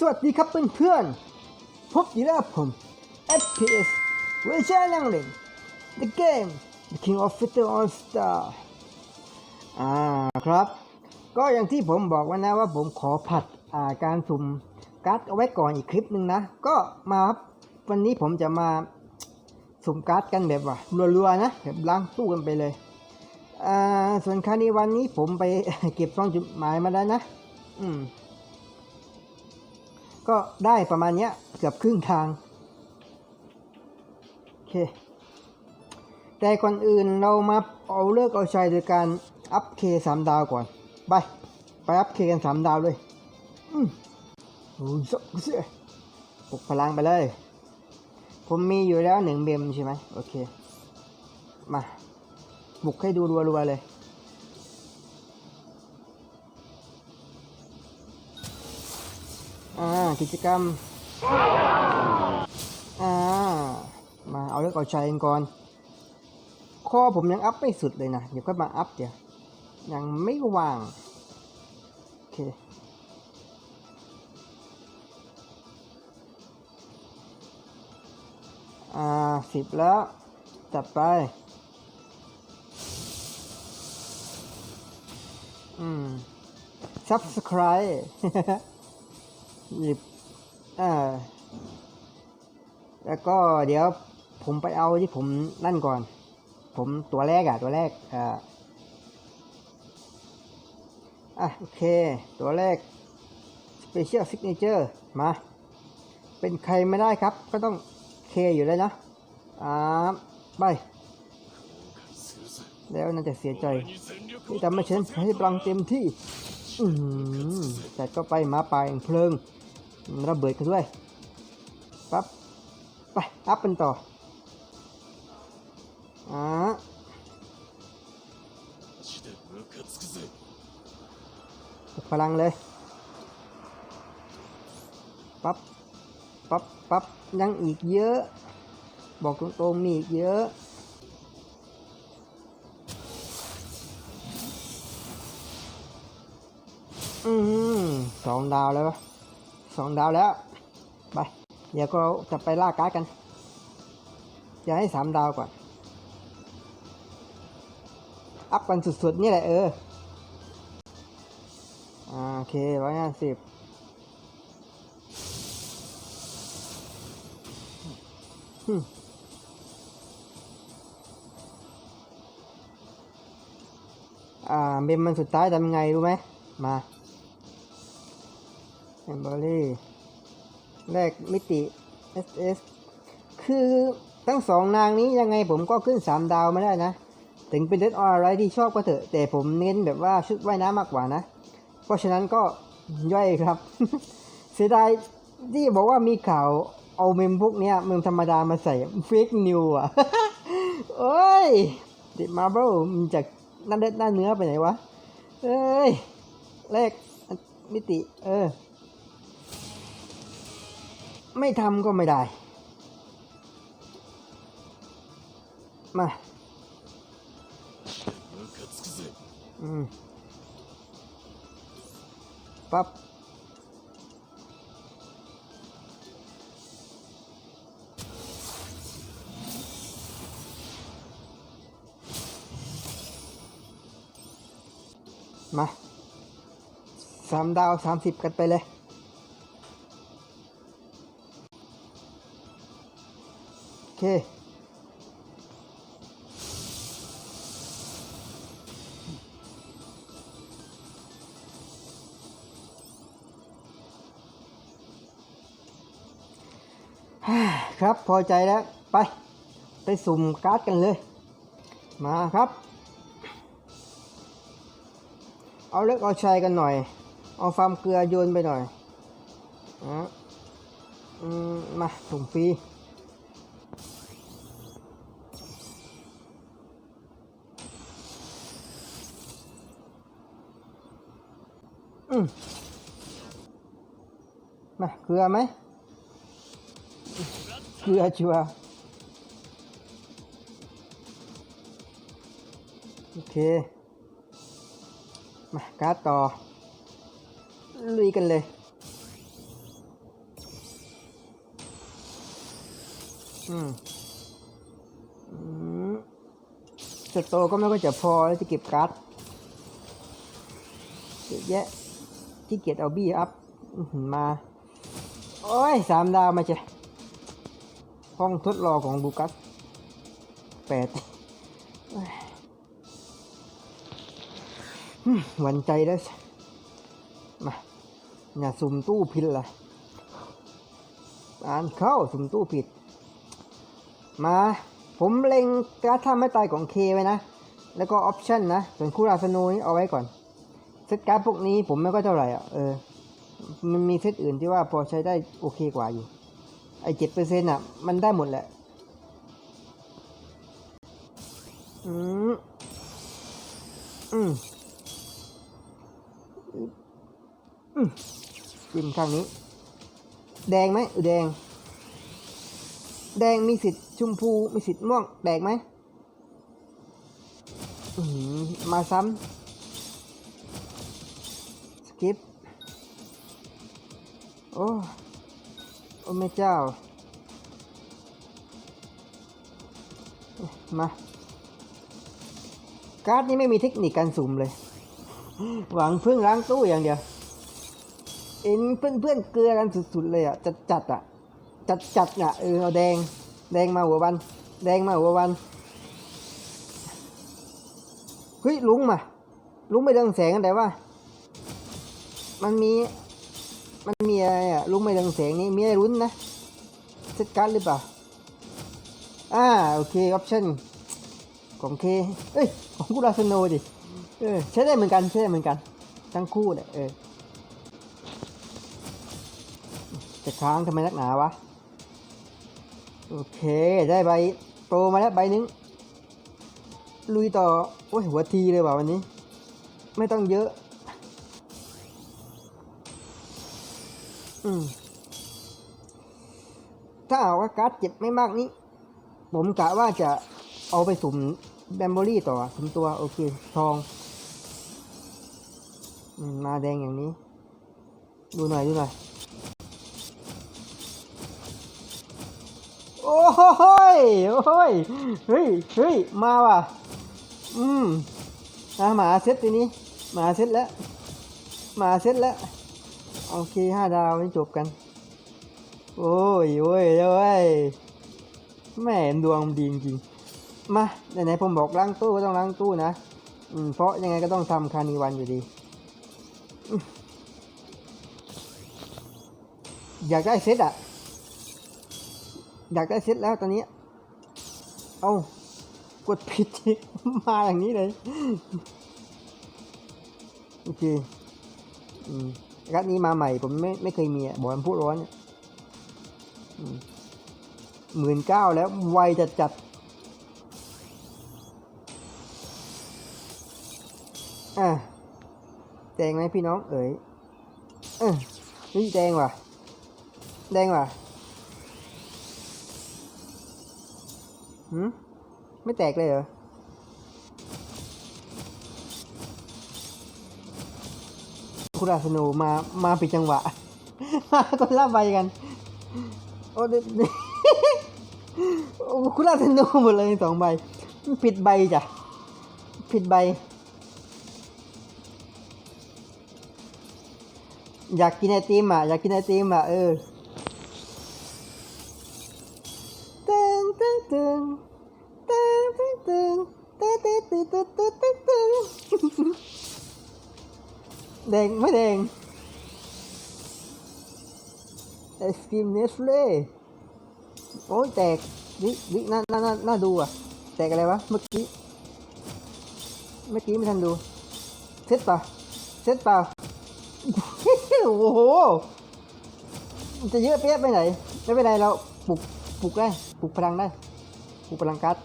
สวัสดีครับเพื่อนๆ พบอยู่แล้วผม FPS เวอร์ชันนังเล่น The Game The King of Fighter All Star อ่าครับ ก็อย่างที่ผมบอกไว้นะว่าผมขอผัดอ่าการสุ่มการ์ดเอาไว้ก่อนอีกคลิปหนึ่งนะ ก็มาครับวันนี้ผมจะมาสุ่มการ์ดกันแบบว่ารัวๆนะแบบล้างตู้กันไปเลยอ่าส่วนคานี้วันนี้ผมไปเก็บซองจุดหมายมาแล้วนะ อืม ก็ได้ประมาณเนี้ยเกือบครึ่งทางโอเคแต่ก่อนอื่นเรามาเอาเลิกเอาชัยโดยการอัพเคสามดาวก่อน ไป ไปอัพเคกันสามดาวเลยอืมโอ้ยสเสียปลุกพลังไปเลย ผมมีอยู่แล้วหนึ่งเบมใช่ไหมโอเค มา บุกให้ดูรัวๆเลย กิจกรรม อ่า มาเอาเลือกเอาใจกันก่อน ข้อผมยังอัพไม่สุดเลยนะ เดี๋ยวก็มาอัพเดี๋ยว ยังไม่ว่าง โอเคอ่าสิบแล้ว จัดไป อืม subscribe หยิบอ่าแล้วก็เดี๋ยวผมไปเอาที่ผมนั่นก่อน ผมตัวแรกอะตัวแรกอ่าอะโอเค ตัวแรก Special Signature มา เป็นใครไม่ได้ครับ ก็ต้องเคอยู่แล้วนะอ่าไป แล้วน่าจะเสียใจที่ทำให้ฉันใช้พลังเต็มที่ จัดก็ไปหมาป่าแห่งเพลิงระเบิดกันด้วยปั๊บไปอัพกันต่ออ่าพลังเลยปั๊บปั๊บปั๊บยังอีกเยอะ บอกตรงๆมีอีกเยอะ อืมสองดาวแล้วสองดาวแล้วไปเดี๋ยวก็จะไปล่าการ์ดกัน อย่าให้สามดาวก่อน อัพกันสุดๆ นี่แหละเอออ่าโอเคร้อยห้าสิบอ่าเบมมันสุดท้ายทำยังไงรู้ไหม มา แอมบอรี่แรกมิติ SS คือทั้งสองนางนี้ยังไงผมก็ขึ้นสามดาวไม่ได้นะ ถึงเป็นเดดอออะไรที่ชอบก็เถอะ แต่ผมเน้นแบบว่าชุดว่ายน้ำมากกว่านะ เพราะฉะนั้นก็ย่อยครับ เสียดายที่บอกว่ามีข่าวเอาเมมพวกเนี้ยเมมธรรมดามาใส่เฟกนิวอะโอ้ยติดมาร์เบลมันจากหน้าเด็ดหน้าเนื้อไปไหนวะ เอ้ยเลขมิติ เออ ไม่ทำก็ไม่ได้ มาอืมปั๊บมาสามดาวสามสิบกันไปเลย เค ครับพอใจแล้ว ไป ไปสุ่มการ์ดกันเลย มาครับ เอาเล็กเอาชัยกันหน่อย เอาฟาร์มเกลือโยนไปหน่อยอะมมาสุ่มฟรี มาเกลือไหมเกลือชัวโอเค มาการต่อ ลุยกันเลย อืมจะโตก็ไม่ก็จะพอแล้วจะเก็บการ์ดเยอะแยะ ที่เกียจเอาบี้อัพมา โอ้ยสามดาวมาเจ้ะห้องทดลองของบูกัสแปดหวันใจแล้วมาอย่าสุ่มตู้ผิดล่ะอ่านเข้าสุ่มตู้ผิด มา ผมเล็งการท่าไม่ตายของเคไว้นะ แล้วก็ออปชั่นนะ ส่วนคูราสโนนี่เอาไว้ก่อน เซตการ์ดพวกนี้ผมไม่ก็เท่าไหร่อะเออมันมีเซตอื่นที่ว่าพอใช้ได้โอเคกว่าอยู่ ไอเจ็ดเปอร์เซ็นต์อะ มันได้หมดแหละ อืม อืม อืมจิ้มข้างนี้ แดงไหมเออแดง แดงมีสิทธิ์ชมพูมีสิทธิ์ม่วง แดงไหมอื้อหือมาซ้ำ กิป โอ้โอ้แม่เจ้า มา การ์ดนี้ไม่มีเทคนิคการสุ่มเลย หวังพึ่งล้างตู้อย่างเดียว เอ็นเพื่อนเพื่อนเกลือกันสุดๆเลยอะ จัดจัดอะ จัดจัดอะ เออเอาแดง แดงมาหัววัน แดงมาหัววัน เฮ้ยลุงมาลุงไม่เรืองแสงกันแต่ว่า มันมี มันมีอะไรอะลุงไม่เรืองแสงนี่มีอะไรรุ้นนะเซตการ์ดหรือเปล่า อ่า โอเค ออปชั่นของเค เอ้ย ของกูราสโนดิ เออ ใช้ได้เหมือนกัน ใช้ได้เหมือนกัน ทั้งคู่เนี่ยเออ จะค้างทำไมนักหนาวะ โอเค ได้ใบโตมาแล้วใบหนึง ลุยต่อ โอ้ย หัวทีเลยว่ะวันนี้ ไม่ต้องเยอะ อืมถ้าเอาว่าการ์ดเจ็บไม่มากนี้ ผมกะว่าจะเอาไปสุ่มแบมโบรี่ต่อสุ่มตัวโอเค ทอง มาแดงอย่างนี้ ดูหน่อยดูหน่อย โอ้โหโอ้โหยเฮ้ยเฮ้ยมาว่ะ อืมนะหมาเซ็ตทีนี้ มาเซ็ตแล้ว มาเซ็ตแล้ว โอเคห้าดาวนี่จบกัน โอ้ยโอ้ยโอ้ยแม่ดวงดีจริงๆมาไหนๆผมบอกล้างตู้ก็ต้องล้างตู้นะอืมเพราะยังไงก็ต้องทำคานิวันอยู่ดีอืมอยากได้เซตอะอยากได้เซตแล้วตอนนี้ เอากดผิดมาอย่างนี้เลย โอเค อืม รัดนี้มาใหม่ผมไม่ไม่เคยมีอะบอกมันพูดร้อนเนี่ยหมื่นเก้าแล้วไวจัดจัดอะแดงไหมพี่น้องเอ๋ยเออนี่แดงว่ะ แดงว่ะหืมไม่แตกเลยเหรอ คุณอาสโนมามาปิดจังหวะ มาคนละใบกัน โอ้เดเดโอ้คุณอาสโนหมดเลยสองใบ ผิดใบจ้ะ ผิดใบ อยากกินไอติมอะ อยากกินไอติมอะ เออ ดงไม่แดงไอศกรีมเนสเล่โอ้ยแตกนี่นี่น่าน่าน่าน่าดูอะ แตกอะไรวะ เมื่อกี้ เมื่อกี้ไม่ทันดู เซตเปล่าเซตเปล่า โอ้โห จะเยอะเปี้ยไปไหน ไม่เป็นไรเราปลุกปลุกได้ปลุกพลังได้ปลุกพลังกัด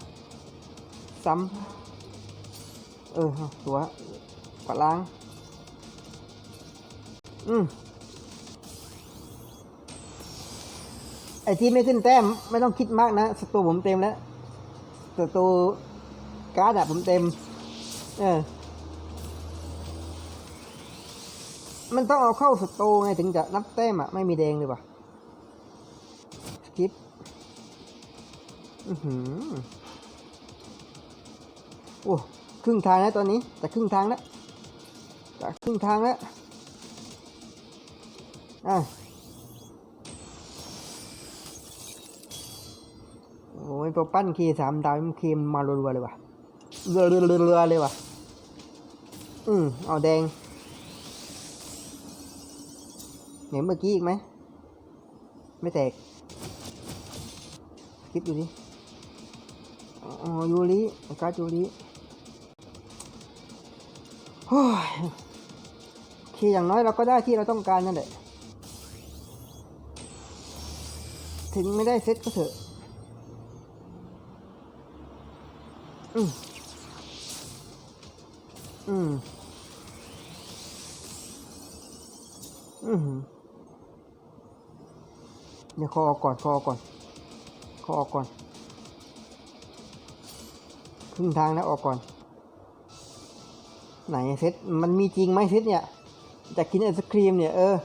ซ้ำเออตัวปัดล้าง อืมไอที่ไม่ขึ้นแต้มไม่ต้องคิดมากนะสตูผมเต็มแล้วสตูการ์ดอะผมเต็ม เออ มันต้องเอาเข้าสตร์ไงถึงจะนับแต้มอะไม่มีแดงเลยวะสกิปอือหือโอ้ครึ่งทางแล้วตอนนี้แต่ครึ่งทางแล้วแต่ครึ่งทางแล้ว อะโอ้ยตัวปั้นคีสามดาวมันคีย์มารัวๆเลยว่ะเรือเรือเรือเรือเลยว่ะ อืมเอาแดงเห็นเมื่อกี้อีกไหม ไม่แตก คลิปดูดิอ๋อยูริการ์ดยูริโอ้ยโออย่างน้อยเราก็ได้ที่เราต้องการนั่นแหละ ถึงไม่ได้เซ็ตก็เถอะอืมอืมอืมเดี๋ยวคอออกก่อนคอออกก่อนคอออกก่อนครึ่งทางแล้วออกก่อน ไหนเซ็ตมันมีจริงไหมเซ็ตเนี่ยจะกินไอศครีมเนี่ยเออ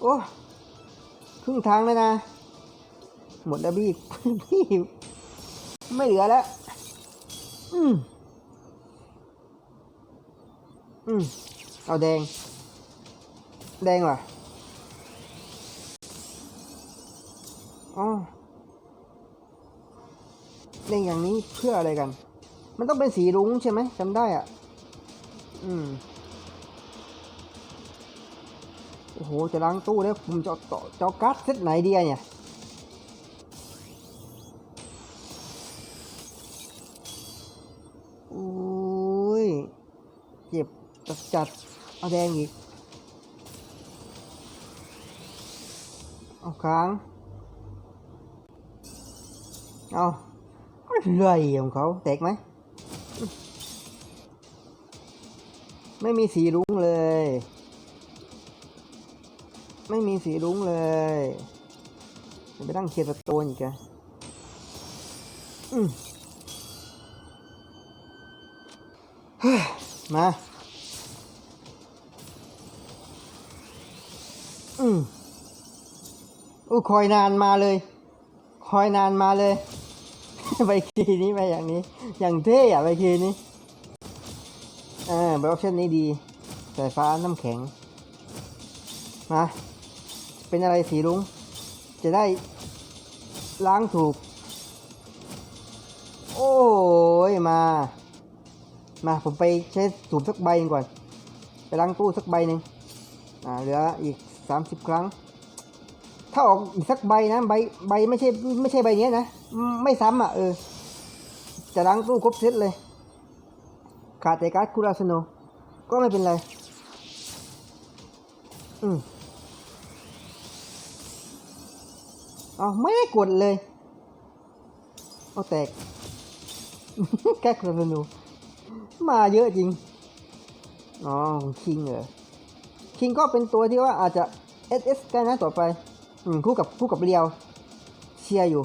โอ้ ครึ่งทางแล้วนะ หมดแล้วบี้บี้ไม่เหลือแล้ว อืมอืมเอาแดง แดงว่ะอ๋อเล่นอย่างนี้เพื่ออะไรกัน มันต้องเป็นสีรุ้งใช่ไหมจำได้อะ อืม โอ้โห จะล้างตู้แล้วผมจะเอจะเอาการ์ดเซตไหนดีอะเนี่ย โอ้ย เจ็บจัดจัดเอาแดงอีก เอาค้าง เอาอะไรของเขาแตกไหม ไม่มีสีรุ้ สีรุ้งเลยจะไปตั้งเคลียร์สโตนอีกอะอืมมาอืมอู้คอยนานมาเลย คอยนานมาเลยใบคีนี้ไปอย่างนี้ อย่างเท่อะใบคีนี้อ่าใบออปชั่นนี้ดีสายฟ้าน้ำแข็ง มา เป็นอะไรสีรุ้งจะได้ล้างถูก โอ้ยมา มาผมไปใช้สูบสักใบหนึ่งก่อน ไปล้างตู้สักใบหนึ่งอ่าเหลืออีกสามสิบครั้ง ถ้าออกอีกสักใบนะใบใบไม่ใช่ไม่ใช่ใบเนี้ยนะ ไม่ซ้ำอะเออ จะล้างตู้ครบเซตเลย ขาดแต่การ์ดคูราสโนก็ไม่เป็นไร อืม เอาไม่ได้กดเลย เอาแตก แก๊กราสโนมาเยอะจริง อ๋อ คิงเหรอ คิงก็เป็นตัวที่ว่าอาจจะ SS กันนะต่อไป อืม คู่กับคู่กับเรียว เชียร์อยู่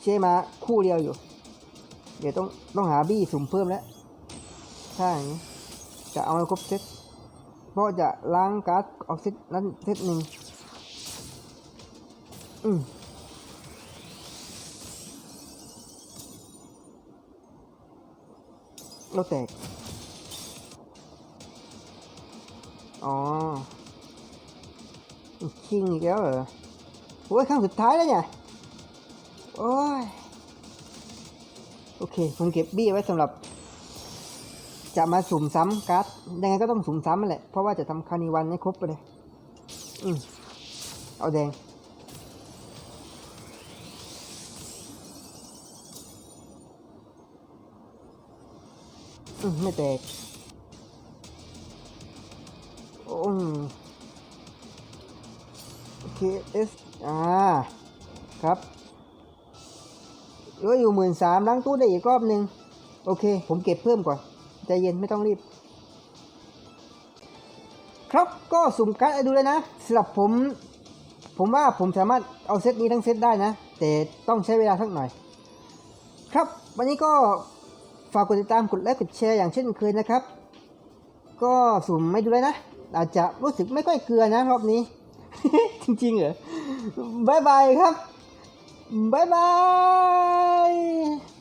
เชียร์มาคู่เรียวอยู่ เดี๋ยวต้องต้องหาบี้สุ่มเพิ่มแล้ว ถ้าอย่างนี้ จะเอาให้ครบเซตเพราะจะล้างการ์ดออกเซตนั้นเซตหนึ่งอืม เราแตก อ๋อคิงอีกแล้วเหรอโอ้ยครั้งสุดท้ายแล้วเนี่ย โอ้ย โอเค ผมเก็บบี้ไว้สำหรับ จะมาสุ่มซ้ำการ์ดยังไงก็ต้องสุ่มซ้ำแหละ เพราะว่าจะทำคานิวันให้ครบไปเลย อืมเอาแดง ไม่แตกอืมโอเคเอสอ่าครับเหลืออยู่หมื่นสามล้างตู้ได้อีกรอบหนึ่งโอเค ผมเก็บเพิ่มก่อนใจเย็นไม่ต้องรีบ ครับก็สุ่มการ์ดดูเลยนะสำหรับผม ผมว่าผมสามารถเอาเซตนี้ทั้งเซตได้นะ แต่ต้องใช้เวลาสักหน่อย ครับ วันนี้ก็ ฝากกดติดตามกดไลค์กดแชร์อย่างเช่นเคยนะครับ ก็สุ่มไม่ดูเลยนะ อาจจะรู้สึกไม่ค่อยเกลือนะรอบนี้ จริงๆเหรอบายบายครับบายบาย